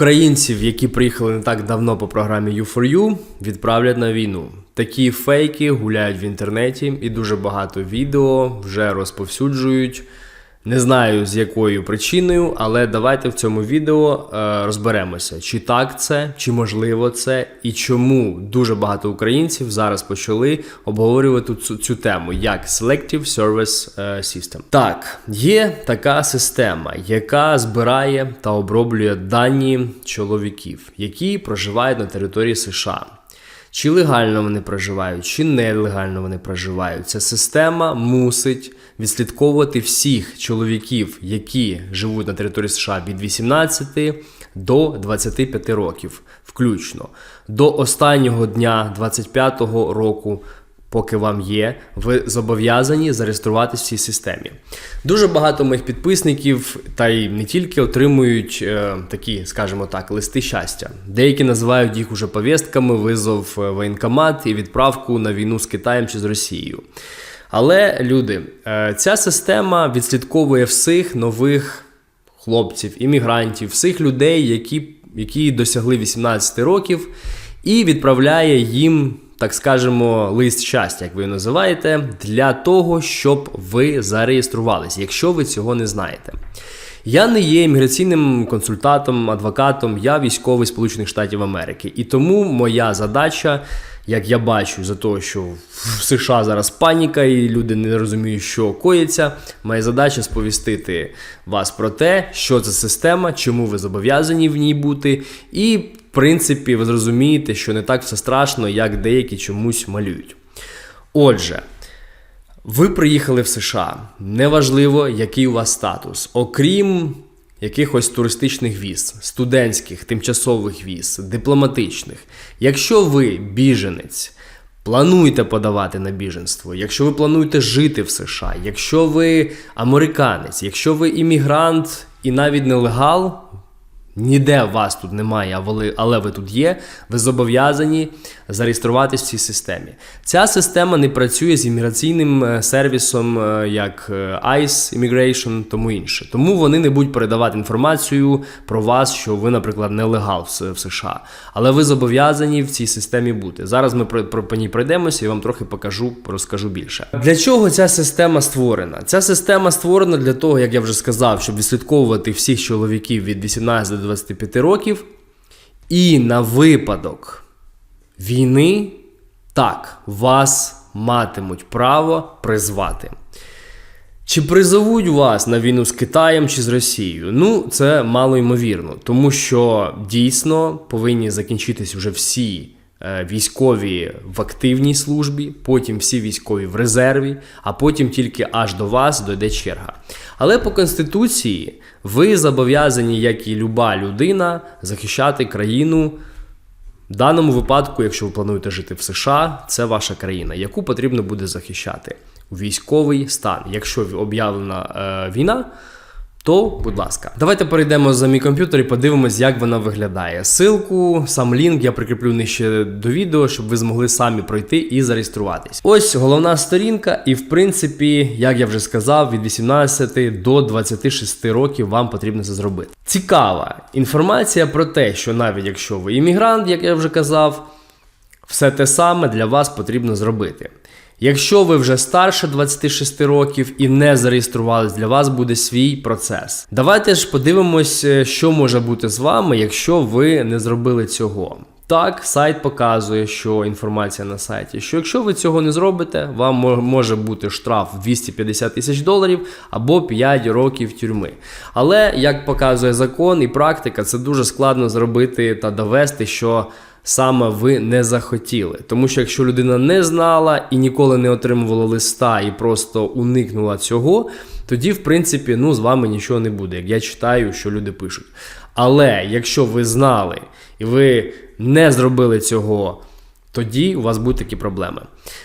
Українців, які приїхали не так давно по програмі U4U, відправлять на війну. Такі фейки гуляють в інтернеті, і дуже багато відео вже розповсюджують. Не знаю з якою причиною, але давайте в цьому відео е, розберемося, чи так це, чи можливо це, і чому дуже багато українців зараз почали обговорювати цю, цю тему як Selective Service е, System. Так, є така система, яка збирає та оброблює дані чоловіків, які проживають на території США. Чи легально вони проживають, чи нелегально вони проживають. Ця система мусить відслідковувати всіх чоловіків, які живуть на території США від 18 до 25 років, включно до останнього дня 25-го року. Поки вам є, ви зобов'язані зареєструватися в цій системі. Дуже багато моїх підписників, та й не тільки отримують е, такі, скажімо так, листи щастя. Деякі називають їх уже повістками, визов воєнкомат і відправку на війну з Китаєм чи з Росією. Але люди, е, ця система відслідковує всіх нових хлопців, іммігрантів, всіх людей, які, які досягли 18 років, і відправляє їм, так скажемо, лист щастя, як ви його називаєте, для того, щоб ви зареєструвалися, якщо ви цього не знаєте. Я не є імміграційним консультантом, адвокатом, я військовий Сполучених Штатів Америки. І тому моя задача, як я бачу, за того, що в США зараз паніка, і люди не розуміють, що коїться. Моя задача сповістити вас про те, що це система, чому ви зобов'язані в ній бути, і принципі ви зрозумієте, що не так все страшно, як деякі чомусь малюють. Отже. Ви приїхали в США. Неважливо, який у вас статус, окрім якихось туристичних віз, студентських, тимчасових віз, дипломатичних. Якщо ви біженець, плануєте подавати на біженство, якщо ви плануєте жити в США, якщо ви американець, якщо ви іммігрант і навіть нелегал, Ніде вас тут немає, але ви тут є. Ви зобов'язані зареєструватись в цій системі. Ця система не працює з імміграційним е, сервісом, е, як е, ICE Immigration, тому інше. Тому вони не будуть передавати інформацію про вас, що ви, наприклад, нелегал в США. Але ви зобов'язані в цій системі бути. Зараз ми про, про ній пройдемося і вам трохи покажу, розкажу більше. Для чого ця система створена? Ця система створена для того, як я вже сказав, щоб відслідковувати всіх чоловіків від 18 до 25 років. І на випадок війни, так, вас матимуть право призвати. Чи призовуть вас на війну з Китаєм чи з Росією? Ну, це мало ймовірно, тому що дійсно повинні закінчитись вже всі військові в активній службі, потім всі військові в резерві, а потім тільки аж до вас дойде черга. Але по конституції ви зобов'язані, як і люба людина, захищати країну. В даному випадку, якщо ви плануєте жити в США, це ваша країна, яку потрібно буде захищати у військовий стан. Якщо об'явлена е, війна, то будь ласка. Давайте перейдемо за мій комп'ютер і подивимось, як вона виглядає. Силку, сам лінк я прикріплю нижче до відео, щоб ви змогли самі пройти і зареєструватись. Ось головна сторінка, і в принципі, як я вже сказав, від 18 до 26 років вам потрібно це зробити. Цікава інформація про те, що навіть якщо ви іммігрант, як я вже казав, все те саме для вас потрібно зробити. Якщо ви вже старше 26 років і не зареєструвались, для вас буде свій процес. Давайте ж подивимось, е, що може бути з вами, якщо ви не зробили цього. Так, сайт показує, що інформація на сайті, що якщо ви цього не зробите, вам може бути штраф 250 тисяч доларів або 5 років тюрми. Але як показує закон і практика, це дуже складно зробити та довести, що саме ви не захотіли. Тому що якщо людина не знала і ніколи не отримувала листа і просто уникнула цього, тоді, в принципі, ну, з вами нічого не буде, як я читаю, що люди пишуть. Але якщо ви знали і ви не зробили цього, тоді у вас будуть такі проблеми.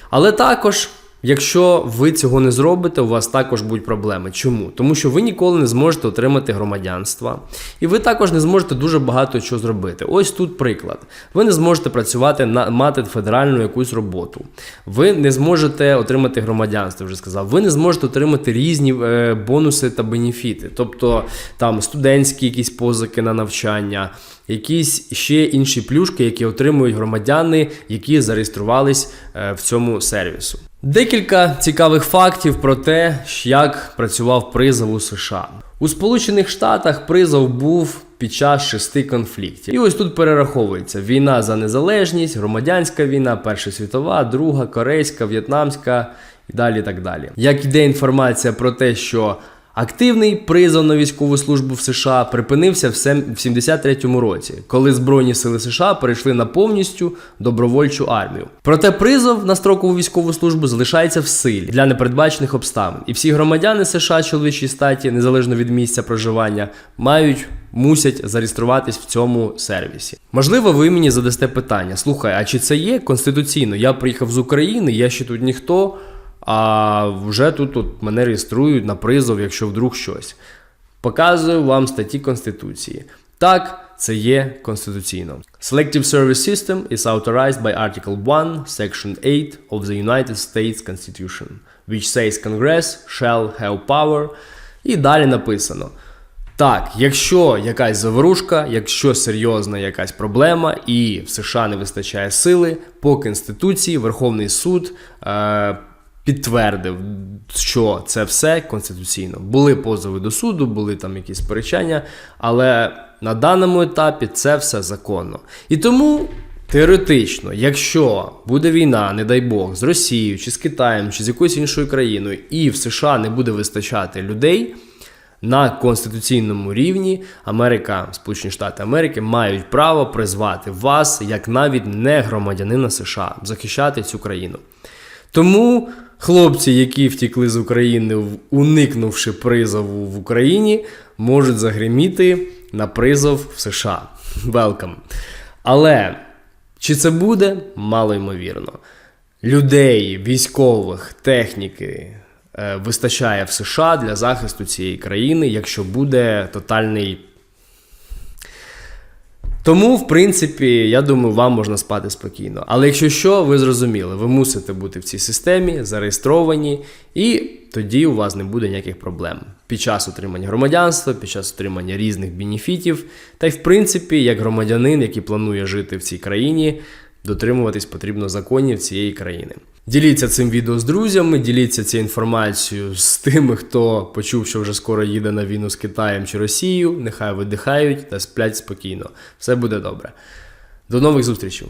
Але також. Якщо ви цього не зробите, у вас також будуть проблеми. Чому? Тому що ви ніколи не зможете отримати громадянства, і ви також не зможете дуже багато чого зробити. Ось тут приклад. Ви не зможете працювати на мати федеральну якусь роботу. Ви не зможете отримати громадянство, вже сказав. Ви не зможете отримати різні е, бонуси та бенефіти, тобто там студентські якісь позики на навчання, якісь ще інші плюшки, які отримують громадяни, які зареєструвались е, в цьому сервісу. Декілька цікавих фактів про те, як працював призов у США. У Сполучених Штатах призов був під час шести конфліктів. І ось тут перераховується війна за незалежність, громадянська війна, Перша світова, Друга, Корейська, В'єтнамська і далі так далі. Як іде інформація про те, що Активний призов на військову службу в США припинився в 73-му році, коли Збройні сили США перейшли на повністю добровольчу армію. Проте призов на строкову військову службу залишається в силі для непередбачених обставин, і всі громадяни США чоловічої статі, незалежно від місця проживання, мають мусять зареєструватись в цьому сервісі. Можливо, ви мені задасте питання: слухай, а чи це є конституційно? Я приїхав з України, я ще тут ніхто. А вже тут от мене реєструють на призов, якщо вдруг щось. Показую вам статті Конституції. Так, це є конституційно. Selective Service System is authorized by Article 1, Section 8 of the United States Constitution, which says Congress shall have power. І далі написано. Так, якщо якась заворушка, якщо серйозна якась проблема, і в США не вистачає сили, по Конституції Верховний суд е, підтвердив, що це все конституційно. Були позови до суду, були там якісь сперечання, але на даному етапі це все законно. І тому. Теоретично, якщо буде війна, не дай Бог, з Росією, чи з Китаєм, чи з якоюсь іншою країною, і в США не буде вистачати людей, на конституційному рівні Америка, Сполучені Штати Америки мають право призвати вас як навіть не громадянина США захищати цю країну. Тому хлопці, які втікли з України, уникнувши призову в Україні, можуть загриміти на призов в США. Welcome. Але чи це буде? Мало ймовірно. Людей, військових, техніки е, вистачає в США для захисту цієї країни, якщо буде тотальний тому, в принципі, я думаю, вам можна спати спокійно. Але якщо що, ви зрозуміли, ви мусите бути в цій системі, зареєстровані, і тоді у вас не буде ніяких проблем під час отримання громадянства, під час отримання різних бенефітів. Та й в принципі, як громадянин, який планує жити в цій країні, дотримуватись потрібно законів цієї країни. Діліться цим відео з друзями, діліться цією інформацією з тими, хто почув, що вже скоро їде на війну з Китаєм чи Росією. Нехай видихають та сплять спокійно. Все буде добре. До нових зустрічей!